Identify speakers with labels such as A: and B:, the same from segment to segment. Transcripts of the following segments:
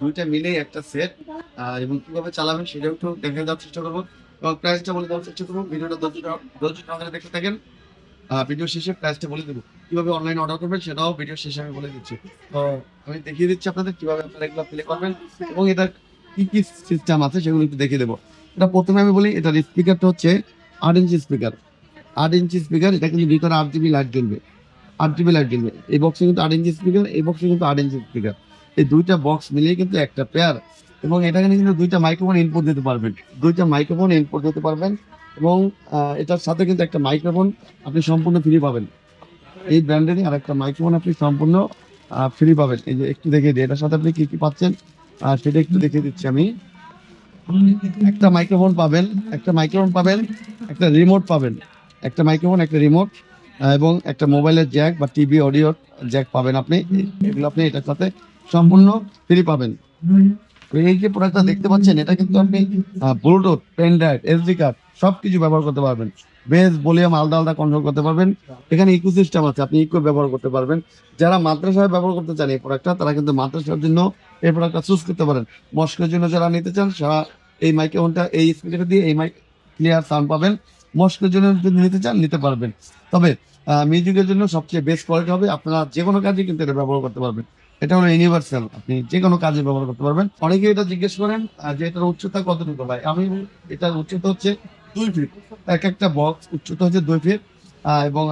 A: দুইটা মিলেই একটা সেট এবং কীভাবে চালাবেন সেটাও একটু দেখে দেওয়ার চেষ্টা করব। এবং প্রাইসটা বলে দেওয়ার চেষ্টা করব। ভিডিওটা ধৈর্য সহ- ধৈর্য দেখতে থাকেন। ভিডিও শেষে প্রাইসটা বলে দেবো। কীভাবে অনলাইন অর্ডার করবেন সেটাও ভিডিও শেষে আমি বলে দিচ্ছি। তো আমি দেখিয়ে দিচ্ছি আপনাদের কীভাবে আপনারা এগুলো প্লে করবেন এবং এটা কি কি সিস্টেম আছে সেগুলো একটু দেখিয়ে দেবো। এটা প্রথমে আমি বলি, এটার স্পিকারটা হচ্ছে আট ইঞ্চি স্পিকার আট ইঞ্চি স্পিকার এটা কিন্তু ভিতরে আট জিবি লাইট জ্বলবে। আট জিবি লাইট জ্বলবে। এই বক্সে কিন্তু আট ইঞ্চি স্পিকার এই বক্সে কিন্তু আট ইঞ্চি স্পিকার এই দুইটা বক্স মিলিয়ে কিন্তু একটা পেয়ার এবং এটাকে কিন্তু দুইটা মাইক্রোফোন ইনপুট দিতে পারবেন। দুইটা মাইক্রোফোন ইনপুট দিতে পারবেন এবং এটার সাথে কিন্তু একটা মাইক্রোফোন আপনি সম্পূর্ণ ফ্রি পাবেন। এই ব্র্যান্ডেরই আর একটা মাইক্রোফোন আপনি সম্পূর্ণ ফ্রি পাবেন। এই যে একটু দেখে দিই, এটার সাথে আপনি কী কী পাচ্ছেন? আর সেটা একটু দেখিয়ে দিচ্ছি আমি। একটা মাইক্রোফোন পাবেন, একটা মাইক্রোফোন পাবেন, একটা রিমোট পাবেন। একটা মাইক্রোফোন একটা রিমোট এবং একটা মোবাইলের জ্যাক বা টিভি অডিও জ্যাক পাবেন আপনি। এগুলো আপনি এটার সাথে সম্পূর্ণ ফ্রি পাবেন। এই যে প্রোডাক্টটা দেখতে পাচ্ছেন, এটা কিন্তু আপনি Bluetooth pen drive SD card সব কিছু ব্যবহার করতে পারবেন। বেস ভলিউম আলাদা আলাদা কন্ট্রোল করতে পারবেন। এখানে ইকো সিস্টেম আছে, আপনি ইকো ব্যবহার করতে পারবেন। যারা মাদ্রাসায় ব্যবহার করতে চান এই প্রোডাক্টটা তারা কিন্তু মাদ্রাসার জন্য এই প্রোডাক্টটা চুজ করতে পারেন। মস্কের জন্য যারা নিতে চান তারা এই মাইক্রোফোনটা এই স্পিকার দিয়ে এই মাইক ক্লিয়ার সাউন্ড পাবেন। মস্কের জন্য যদি নিতে চান, নিতে পারবেন। তবে মিউজিকের জন্য সবচেয়ে বেস্ট কোয়ালিটি হবে আপনারা যে কোনো কাজে কিন্তু এটা ব্যবহার করতে পারবেন। এটা হলো ইউনিভার্সাল আপনি যে কোনো কাজে ব্যবহার করতে পারবেন। অনেকে এটা জিজ্ঞেস করেন যে এটার উচ্চতা কত কতটুকু? ভাই, আমি এটার উচ্চতা হচ্ছে দুই ফিট এক একটা বক্স উচ্চতা হচ্ছে দুই ফিট এবং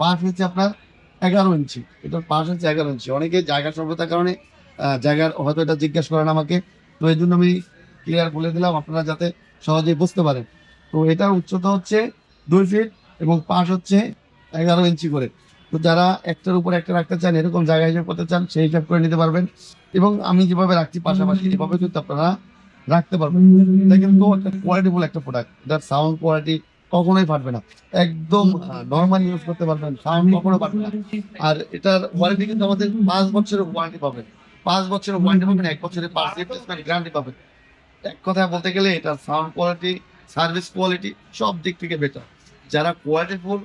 A: পাশ হচ্ছে আপনার এগারো ইঞ্চি। এটার পাশ হচ্ছে এগারো ইঞ্চি। অনেকে জায়গা স্বল্পতার কারণে জায়গার হয়তো এটা জিজ্ঞেস করেন আমাকে, তো এই জন্য আমি ক্লিয়ার বলে দিলাম, আপনারা যাতে সহজেই বুঝতে পারেন। তো এটার উচ্চতা হচ্ছে দুই ফিট এবং পাশ হচ্ছে এগারো ইঞ্চি করে। তো যারা একটার উপর একটা রাখতে চান, এরকম জায়গা হিসেবে করতে চান, সেই হিসাব করে নিতে পারবেন। এবং আমি যেভাবে রাখছি পাশাপাশি এভাবে কিন্তু আপনারা রাখতে পারবেন। এটা কিন্তু একটা কোয়ালিটিফুল একটা প্রোডাক্ট এটার সাউন্ড কোয়ালিটি কখনোই ফাটবে না। একদম নর্মাল ইউজ করতে পারবেন সাউন্ড কখনো ফাটবে না। আর এটার ওয়ারেন্টি কিন্তু আমাদের পাঁচ বছরের ওয়ারেন্টি পাবেন। পাঁচ বছরের ওয়ারেন্টি পাবেন, এক বছরের পাঁচ রিপ্লেসমেন্ট গ্যারান্টি পাবেন। এক কথায় বলতে গেলে, এটার সাউন্ড কোয়ালিটি সার্ভিস কোয়ালিটি সব দিক থেকে বেটার যারা কোয়ালিটিফুল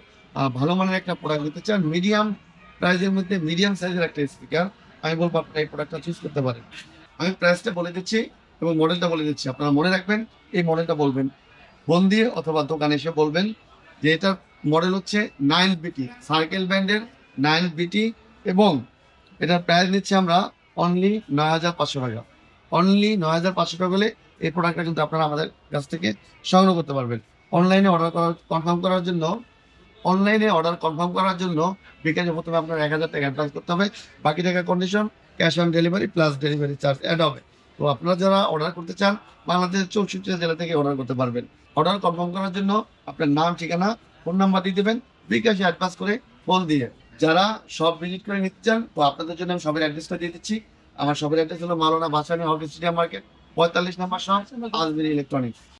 A: ভালো মানের একটা প্রোডাক্ট নিতে চান মিডিয়াম প্রাইসের মধ্যে মিডিয়াম সাইজের একটা স্পিকার আমি বলব আপনারা এই প্রোডাক্টটা চুজ করতে পারেন। আমি প্রাইসটা বলে দিচ্ছি এবং মডেলটা বলে দিচ্ছি। আপনারা মনে রাখবেন, এই মডেলটা বলবেন। ফোন দিয়ে অথবা দোকানে এসে বলবেন যে এটার মডেল হচ্ছে নাইন বিটি সার্কেল ব্যান্ডের নাইন বিটি এবং এটার প্রাইস নিচ্ছি আমরা অনলি নয় হাজার পাঁচশো টাকা। অনলি নয় হাজার পাঁচশো টাকা হলে এই প্রোডাক্টটা কিন্তু আপনারা আমাদের কাছ থেকে সংগ্রহ করতে পারবেন। অনলাইনে অর্ডার করার কনফার্ম করার জন্য অনলাইনে অর্ডার কনফার্ম করার জন্য বিকাশে প্রথমে আপনার এক হাজার টাকা অ্যাডভান্স করতে হবে। বাকি টাকা condition cash on delivery plus delivery charge add হবে। তো আপনারা যারা অর্ডার করতে চান বাংলাদেশের চৌষট্টি জেলা থেকে অর্ডার করতে পারবেন। অর্ডার কনফার্ম করার জন্য আপনার নাম ঠিকানা ফোন নাম্বার দিয়ে দেবেন বিকাশে অ্যাডভান্স করে ফোন দিয়ে। যারা সব ভিজিট করে নিতে চান তো আপনাদের জন্য আমি সবের অ্যাড্রেসটা দিয়ে দিচ্ছি। আমার সবের অ্যাড্রেস হলো Maulana Bhasani hockey stadium market পঁয়তাল্লিশ নাম্বার শপ আজমিরি ইলেকট্রনিক্স